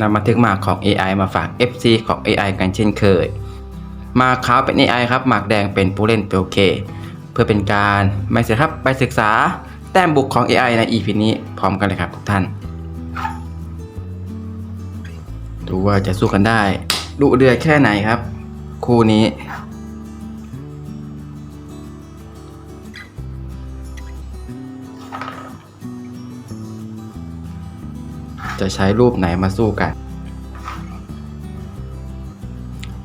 นำมาทึกหมากของ AI มาฝาก FC ของ AI กันเช่นเคย หมากขาวเป็น AI ครับ หมากแดงเป็นผู้เล่นเป็นโอเค เพื่อเป็นการไม่เสียครับไปศึกษาแต้มบุกของ AI ใน EP นี้พร้อมกันเลยครับทุกท่าน ดูว่าจะสู้กันได้ดุเดือดแค่ไหนครับ คู่นี้ จะใช้รูปไหนมาสู้กัน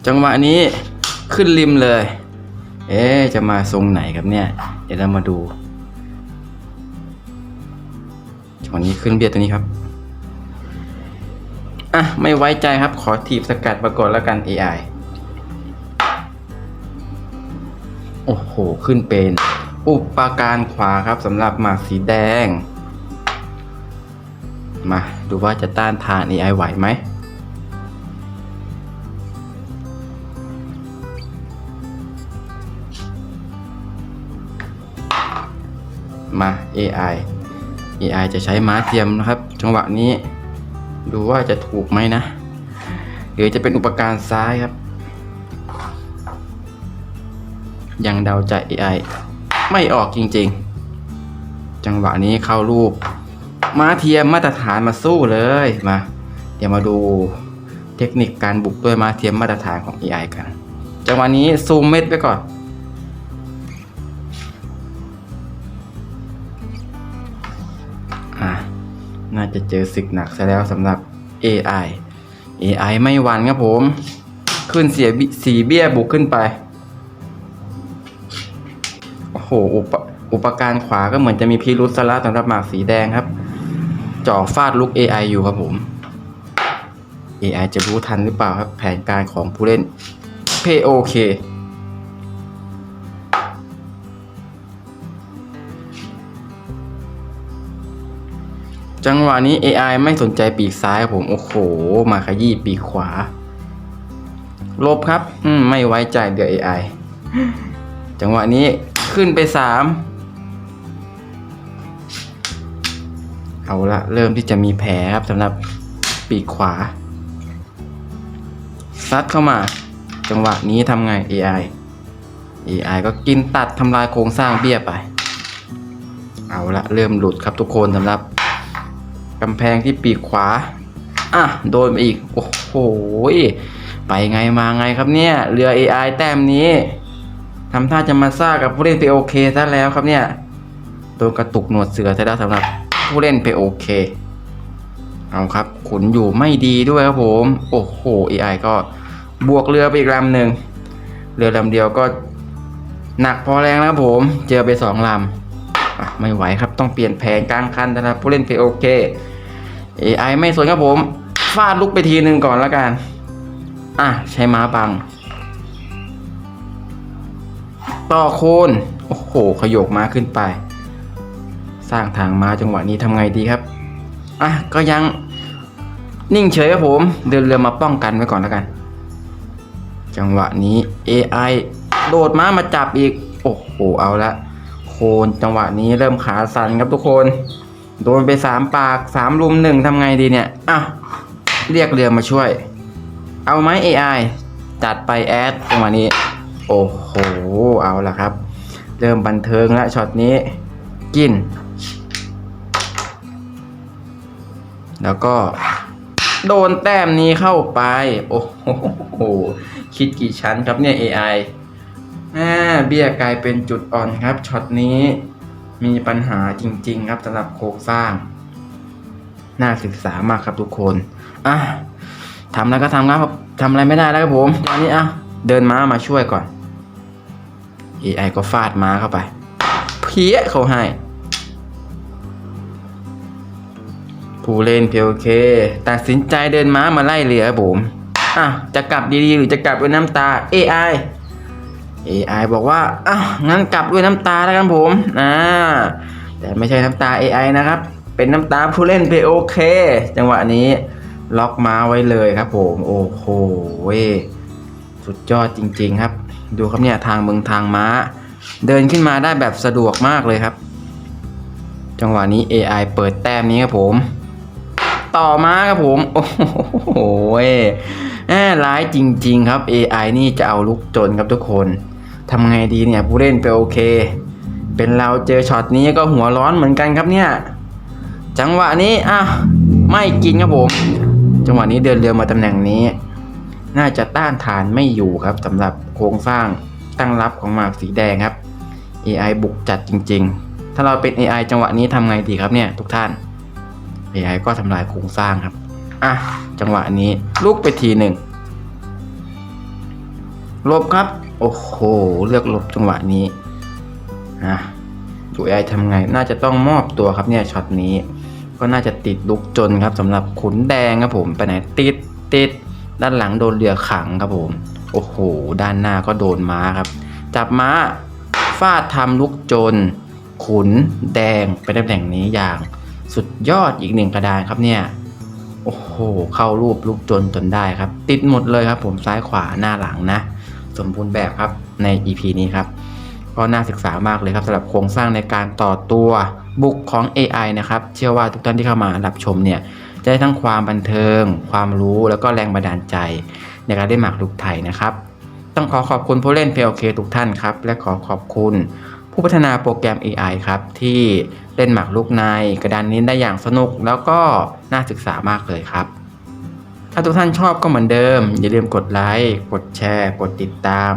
จังหวะนี้ขึ้นริมเลย เอ๊จะมาทรงไหนครับเนี่ย เดี๋ยวเรามาดูจังหวะนี้ขึ้นเบียดตัวนี้ครับ อะ ไม่ไว้ใจครับ ขอถีบสกัดมาก่อนแล้วกัน AI โอ้โห ขึ้นเป็น อุปการขวาครับสำหรับหมากสีแดง มาดูว่าจะต้านทาน AI ไหวไหมมา AI AI จะใช้ม้าเทียมนะครับ จังหวะนี้ ดูว่าจะถูกไหมนะหรือจะเป็นอุปการซ้ายครับ ยังเดาใจ AI ไม่ออกจริงๆ จังหวะนี้เข้ารูป ม้าเทียมมาตรฐานมาสู้เลยมา เดี๋ยวมาดูเทคนิคการบุกด้วยม้าเทียมมาตรฐานของ AI กันจังหวะนี้ซูมเม็ดไปก่อน อะ น่าจะเจอศึกหนักซะแล้วสำหรับ AI AI ไม่หวันครับผม ขึ้นเสียสีเบี้ยบุกขึ้นไป โอ้โห อุปอุปการขวาก็เหมือนจะมีพิรุษสละสำหรับหมากสีแดงครับ จ่อฟาดลุก AI อยู่ครับผม AI จะรู้ทันหรือเปล่าครับแผนการของผู้เล่น POK จังหวะนี้ AI ไม่สนใจปีกซ้ายครับผม โอ้โห มาขยี้ปีกขวา ลบครับ อืม ไม่ไว้ใจเดือ AI จังหวะนี้ขึ้นไปสาม เอาละเริ่มที่จะมีแผลครับสำหรับปีกขวา ซัดเข้ามา จังหวะนี้ทำไง AI AI ก็กินตัดทำลายโครงสร้างเบี้ยไป เอาละเริ่มหลุดครับทุกคนสำหรับกำแพงที่ปีกขวา อะ โดนไปอีก โอ้โห ไปไงมาไงครับเนี่ย เรือ AI แต้มนี้ทำท่าจะมาซ่ากับผู้เล่น POK ซะแล้วครับเนี่ย โดนกระตุกหนวดเสือซะแล้วสำหรับ ผู้เล่น POK เคเอาครับขุนอยู่ไม่ดีด้วยครับผม โอ้โห AI ก็บวกเรือไปอีกลำหนึ่งเรือลำเดียวก็หนักพอแรงแล้วผม เจอไปสองลำไม่ไหวครับต้องเปลี่ยนแผนกลางคันนะครับผู้เล่น POK AI ไม่สนครับผมฟาดลุกไปทีหนึ่งก่อนแล้วกัน อะใช้ม้าบัง ต่อโคนโอ้โหขยกม้าขึ้นไป สร้างทางมาจังหวะนี้ทำไงดีครับ อะ ก็ยังนิ่งเฉยครับผม เดินเรือมาป้องกันไว้ก่อนแล้วกัน จังหวะนี้ AI โดดม้ามาจับอีก โอ้โห เอาละ โคนจังหวะนี้เริ่มขาสั่นครับทุกคน โดนไปสามปากสามลุมหนึ่งทำไงดีเนี่ย อะ เรียกเรือมาช่วย เอาไหม AI จัดไปแอดจังหวะนี้ โอ้โห เอาละครับ เริ่มบันเทิงแล้วช็อตนี้ กิน แล้วก็โดนแต้มนี้เข้าไป โอ้โห คิดกี่ชั้นครับเนี่ย AI อ่าเบี้ยกลายเป็นจุดอ่อนครับช็อตนี้มีปัญหาจริง ๆ ครับสำหรับโครงสร้าง น่าศึกษามากครับทุกคนอะทำแล้วก็ทำครับทำอะไรไม่ได้แล้วครับผมตอนนี้อะเดินม้ามาช่วยก่อน AI ก็ฟาดม้าเข้าไป เพี้ยเขาให้ ผู้เล่น POK ตัดสินใจเดินม้ามาไล่เรือผมอะจะกลับดีๆ หรือจะกลับด้วยน้ำตา AI AI บอกว่าอ้าวงั้นกลับด้วยน้ำตาแล้วกันผมอ่าแต่ไม่ใช่น้ำตา AI นะครับ เป็นน้ำตาผู้เล่น POK จังหวะนี้ล็อกม้าไว้เลยครับผมโอ้โหเวสุดยอดจริง ๆ ครับ ดูครับเนี่ยทางเมืองทางม้า เดินขึ้นมาได้แบบสะดวกมากเลยครับ จังหวะนี้ AI เปิดแต้มนี้ครับผม ต่อมาครับผม โอ้โหแอบร้ายจริง ๆ ครับ AI นี่จะเอาลุกจนครับทุกคนทำไงดีเนี่ยผู้เล่นไปโอเค เป็นเราเจอช็อตนี้ก็หัวร้อนเหมือนกันครับเนี่ย จังหวะนี้อะไม่กินครับผม จังหวะนี้เดินเรือมาตำแหน่งนี้ น่าจะต้านทานไม่อยู่ครับสำหรับโครงสร้างตั้งรับของหมากสีแดงครับ AI บุกจัดจริง ๆ ถ้าเราเป็น AI จังหวะนี้ทำไงดีครับเนี่ยทุกท่าน AI ก็ทำลายโครงสร้างครับ อะ จังหวะนี้ลุกไปทีหนึ่งลบครับ โอ้โห เลือกลบจังหวะนี้นะดู AI ทำไง น่าจะต้องมอบตัวครับเนี่ยช็อตนี้ ก็น่าจะติดลุกจนครับสำหรับขุนแดงครับผม ไปไหนติดติดด้านหลังโดนเรือขังครับผม โอ้โห ด้านหน้าก็โดนม้าครับ จับม้าฟาดทำลุกจน ขุนแดงไปตำแหน่งนี้อย่าง สุดยอดอีกหนึ่งกระดานครับเนี่ย โอ้โห เข้ารูปลูกจนจนได้ครับ ติดหมดเลยครับ ผมซ้ายขวาหน้าหลังนะ สมบูรณ์แบบครับใน EP นี้ครับก็น่าศึกษามากเลยครับสำหรับโครงสร้างในการต่อตัวบุกของ AI นะครับ เชื่อว่าทุกท่านที่เข้ามารับชมเนี่ยจะได้ทั้งความบันเทิง ความรู้แล้วก็แรงบันดาลใจ ในการได้หมากรุกไทยนะครับ ต้องขอขอบคุณผู้เล่น PLK ทุกท่านครับ และขอขอบคุณผู้พัฒนาโปรแกรม AI ครับที่ เล่นหมากรุกในกระดานนี้ได้อย่างสนุกแล้วก็น่าศึกษามากเลยครับ ถ้าทุกท่านชอบก็เหมือนเดิม อย่าลืมกดไลค์ กดแชร์ กดติดตาม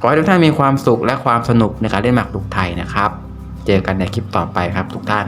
ขอให้ทุกท่านมีความสุขและความสนุกในการเล่นหมากรุกไทยนะครับ เจอกันในคลิปต่อไปครับทุกท่าน